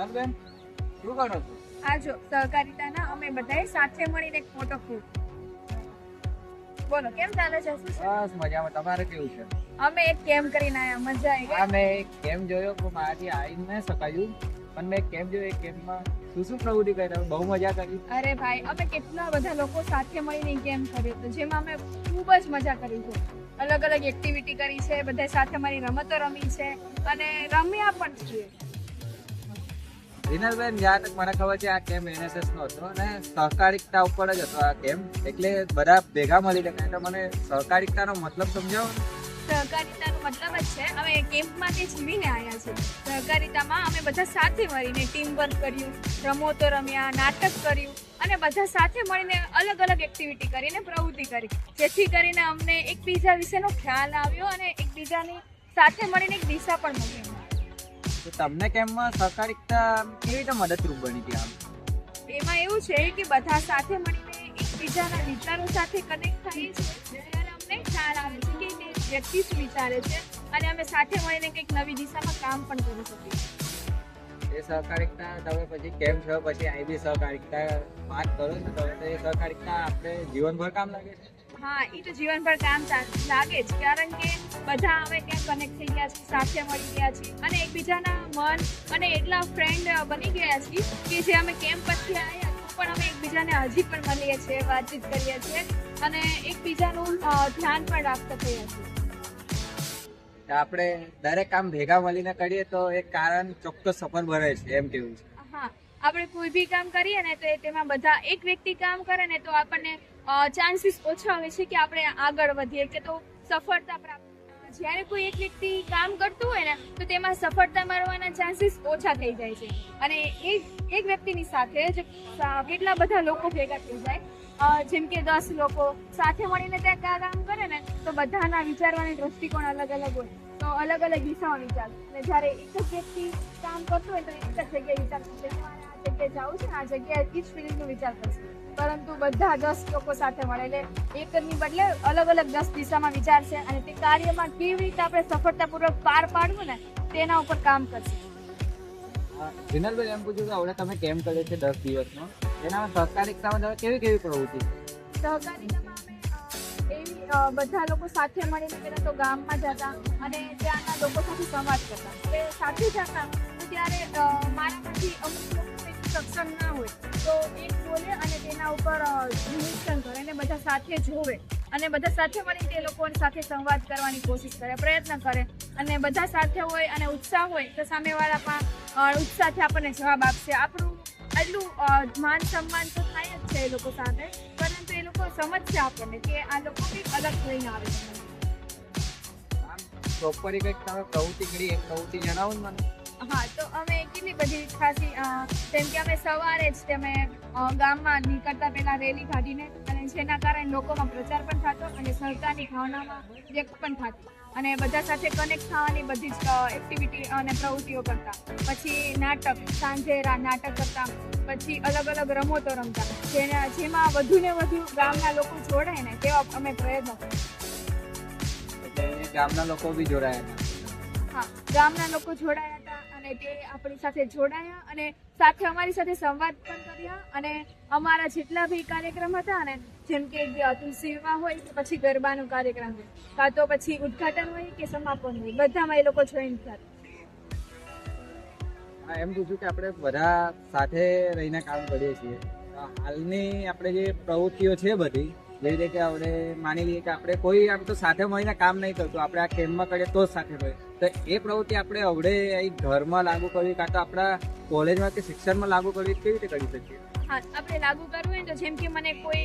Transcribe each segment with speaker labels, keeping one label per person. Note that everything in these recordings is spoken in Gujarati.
Speaker 1: વિમલબેન શું કરો છો?
Speaker 2: આ જો સહકારિતાના અમે બધાએ સાથે મળીને એક ફોટો ખૂબ બોલો કેમ ચાલે છે? શું છે?
Speaker 1: બસ મજામાં. તમારે કેવું છે?
Speaker 2: અમે એક કેમ કરીને આયા મજા આવી
Speaker 1: ગઈ. અમે એક કેમ જોયો પણ મારાથી આવી ન શકાયું. પણ મેં કેમ જોયો એક કેમમાં શું શું પ્રવૃત્તિ કરી બહુ મજા કરી.
Speaker 2: અરે ભાઈ અમે કેટલા બધા લોકો સાથે મળીને કેમ કર્યું જેમાં અમે ખૂબ જ મજા કરી છે. અલગ અલગ એક્ટિવિટી કરી છે બધા સાથે મારી રમતો રમી છે. અને રમ્યા પણ છીએ.
Speaker 1: વિનલબેન જ્યાં તક મને ખબર છે આ કેમ એનએસએસ નો હતો અને સહકારિકતા ઉપર જ હતો આ કેમ? એટલે બધા ભેગા મળી શકે તો મને સહકારિકતાનો મતલબ સમજાવો
Speaker 2: સહકારિતાનો મતલબ જ છે. અમે કેમ્પમાંથી જીવીને આવ્યા છીએ સહકારિતામાં અમે બધા સાથે મળીને ટીમ વર્ક કર્યું, રમતો રમ્યા, નાટક કર્યું અને બધા સાથે મળીને અલગ અલગ એક્ટિવિટી કરીને પ્રવૃત્તિ કરી. જેથી કરીને અમને એકબીજા વિશેનો ખ્યાલ આવ્યો અને એકબીજાની સાથે મળીને એક દિશા પણ મળી.
Speaker 1: તો તમને કેમમાં સહકારિકતા કેવી રીતે મદદરૂપ બની હતી આમ?
Speaker 2: એમાં એવું છે કે બધા સાથે મળીને એકબીજાના વિચારો સાથે કનેક્ટ થઈએ છીએ ત્યારે અમને ખ્યાલ આવે છે કે તે વ્યક્તિ શું વિચારે છે અને અમે સાથે મળીને કંઈક નવી દિશામાં કામ પણ કરી શકીએ.
Speaker 1: એ સહકારિકતા તમે પછી કેમ છો? પછી અહીં બી સહકારિકતા વાત કરો છો તમે તો એ સહકારિકતા આપણે જીવનભર કામ લાગે છે?
Speaker 2: હા એ તો જીવનભર કામ લાગે જ. કારણ કે બધા અમે ત્યાં કનેક્ટ થઈ ગયા છીએ સાથે મળી ગયા છીએ અને એકબીજાના મન અને એટલા ફ્રેન્ડ બની ગયા છે કે જે અમે કેમ્પ પછી આવ્યા પણ અમે એકબીજાને હજી પણ મળીએ છીએ, વાતચીત કરીએ છીએ અને એકબીજાનું ધ્યાન પણ રાખતા થઈએ છીએ.
Speaker 1: આપણે દરેક કામ ભેગા મળીને કરીએ તો એક કારણ ચોક્કસ સફળ બને છે, એમ કેવું છે?
Speaker 2: આપણે કોઈ બી કામ કરીએ ને તો તેમાં બધા એક વ્યક્તિ કામ કરે ને તો આપણને ચાન્સીસ ઓછા હોય છે કે આપણે આગળ વધીએ કે તો સફળતા પ્રાપ્ત જ્યારે કોઈ એક વ્યક્તિ કામ કરતું હોય ને તો તેમાં સફળતા મળવાના ચાન્સીસ ઓછા થઈ જાય છે. અને એ એક વ્યક્તિની સાથે જ કેટલા બધા લોકો ભેગા થઈ જાય. જેમ કે દસ લોકો સાથે મળીને ત્યાં કામ કરે ને તો બધાના વિચારવાની દ્રષ્ટિકોણ અલગ અલગ હોય. તો અલગ અલગ દિશાઓ વિચાર અને જ્યારે એક જ વ્યક્તિ કામ કરતું હોય તો એક જ જગ્યાએ વિચાર કરશે મારે આ જગ્યાએ જવું છે ને આ જગ્યાએ એ જ ફિલિંગનો વિચાર કરશે. પરંતુ બધા દસ લોકો સાથે મળે એટલે એકની બદલે અલગ અલગ દસ દિશામાં વિચારશે અને તે કાર્યમાં કેવી રીતે આપણે સફળતાપૂર્વક પાર પાડવું ને તેના ઉપર કામ કરશે.
Speaker 1: વિનલભાઈ એમ પૂછ્યું કે હવે તમે કેમ કર્યો છે દસ દિવસનો એનામાં સહકારિકતામાં તમે કેવી કેવી પ્રવૃત્તિ?
Speaker 2: સહકારિતામાં એવી બધા લોકો સાથે મળીને પહેલાં તો ગામમાં જતા અને ત્યાંના લોકો સાથે સંવાદ કરતા. એ સાથે જતા ત્યારે મારામાંથી અમુક સક્ષમ ના હોય તો એક બોલે અને તેના ઉપર નિરીક્ષણ કરે અને બધા સાથે જોવે અને બધા સાથે મળીને તે લોકો સાથે સંવાદ કરવાની કોશિશ કરે, પ્રયત્ન કરે. અને બધા સાથે હોય અને ઉત્સાહ હોય તો સામેવાળા પણ ઉત્સાહથી આપણને જવાબ આપશે. આપણું એટલું માન સન્માન તો થાય જ છે એ લોકો સાથે. લોકો સમજશે આપણને કે આ લોકો કંઈક અલગ થઈને આવે છે?
Speaker 1: પ્રોપરી કંઈક તમે પ્રવૃત્તિ કરી એક પ્રવૃત્તિ જણાવો ને મને.
Speaker 2: હા તો અમે કેટલી બધી ખાસી જેમ કે અમે સવારે જ તમે અ, ગામમાં નીકળતા પહેલા રેલી કાઢીને અને જેના કારણે લોકોમાં પ્રચાર પણ થતો અને સહકારની ભાવનામાં વ્યક્ત પણ થતી. અને બધા સાથે કનેક્ટ થવાની બધી જ એક્ટિવિટી અને પ્રવૃત્તિઓ કરતા. પછી નાટક સાંજે નાટક કરતા. પછી અલગ અલગ રમતો રમતા. જેના જેમાં વધુ ને વધુ ગામના લોકો જોડાય ને તેવા અમે પ્રયત્નો કરતા
Speaker 1: ગામના લોકો બી જોડાયા.
Speaker 2: હા ગામના લોકો જોડાયા અને તે આપણી સાથે જોડાયા અને સાથે અમારી સાથે સંવાદ પણ કર્યા અને અમારા જેટલા બી કાર્યક્રમ હતા ને જેમ કે તુલસી વિવાહ હોય કે પછી ગરબાનો કાર્યક્રમ હોય, કાં તો પછી ઉદ્ઘાટન હોય કે સમાપન હોય, બધામાં એ લોકો જોઈન થયા.
Speaker 1: એમ પૂછ્યું કે આપણે બધા સાથે રહીને કામ કરીએ છીએ. હાલની આપણે જે પ્રવૃત્તિઓ છે બધી જેવી રીતે આપણે માની લઈએ કે આપણે કોઈ આમ તો સાથે મળીને કામ નહીં કરતું, આપણે આ કેમ્પમાં કરીએ તો સાથે મળીએ. તો એ પ્રવૃત્તિ આપણે અવડે ઘરમાં લાગુ કરવી કાં તો આપણા કોલેજમાં કે શિક્ષણમાં લાગુ કરવી, કેવી રીતે કરી શકીએ?
Speaker 2: હા, આપણે લાગુ કરવું હોય તો જેમ કે મને કોઈ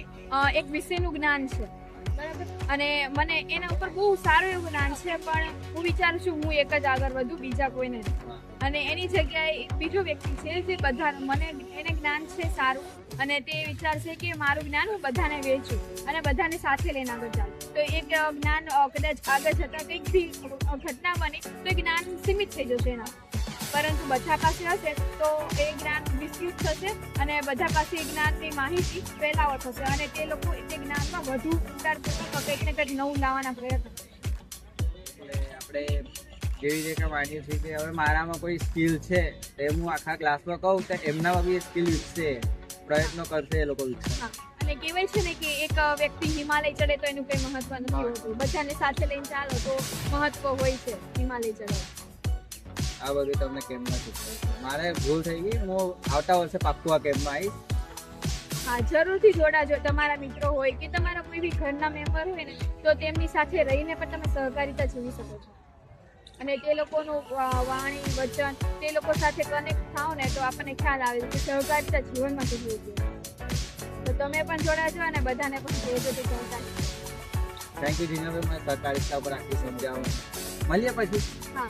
Speaker 2: એક વિષયનું જ્ઞાન છે. બરાબર? અને મને એના ઉપર બહુ સારું એવું જ્ઞાન છે, પણ હું વિચારું છું હું એક જ આગળ વધું, બીજા કોઈને અને એની જગ્યાએ બીજો વ્યક્તિ છે જે બધા મને એને જ્ઞાન છે સારું, અને તે વિચારશે કે મારું જ્ઞાન હું બધાને વેચું અને બધાને સાથે લઈને આગળ ચાલું તો એક જ્ઞાન કદાચ આગળ જતા કંઈક ઘટના બની, તો એ જ્ઞાન સીમિત થઈ જશે એના. પરંતુ બધા પાસે હશે તો એ જ્ઞાન વિસ્તૃત થશે અને બધા પાસે એ જ્ઞાનની માહિતી ફેલાવટ થશે અને તે લોકો તે જ્ઞાનમાં વધુ ઊંડાણપૂર્વક કંઈક ને કંઈક નવું લાવવાના પ્રયત્ન.
Speaker 1: આપણે જેવી રીતે માની છે કે હવે મારામાં કોઈ સ્કિલ છે તે એ હું આખા ક્લાસમાં કહું તો એમનામાં બી સ્કિલ વિકસે પ્રયત્નો કરશે એ લોકો વિકસે
Speaker 2: અને કહેવાય છે ને કે એક વ્યક્તિ હિમાલય ચડે તો એનું કંઈ મહત્વ નથી. હોતું બધાને સાથે લઈને ચાલો તો મહત્વ હોય છે હિમાલય ચડવા
Speaker 1: આ બધું તમને કેમ્પમાં શીખવાડું. મારે ભૂલ થઈ ગઈ. હું આવતા વર્ષે પાક્કું આ કેમ્પમાં આવીશ.
Speaker 2: હા જરૂરથી જોડાજો તમારા મિત્રો હોય કે તમારા કોઈ બી ઘરના મેમ્બર હોય ને તો તેમની સાથે રહીને પણ તમે સહકારિતા જીવી શકો છો. અને તે લોકોનું વાણી વચન તે લોકો સાથે કનેક્ટ થાવ ને તો આપણને ખ્યાલ આવે કે સહકારિતા જીવનમાં કેટલી જોઈએ તો તમે પણ જોડાજો અને બધાને પણ કહેજો કે સહકારિતા
Speaker 1: થેન્ક યુ જીનાભાઈ મને સહકારિતા ઉપર આખી સમજાવો. મળીએ પછી.
Speaker 2: હા.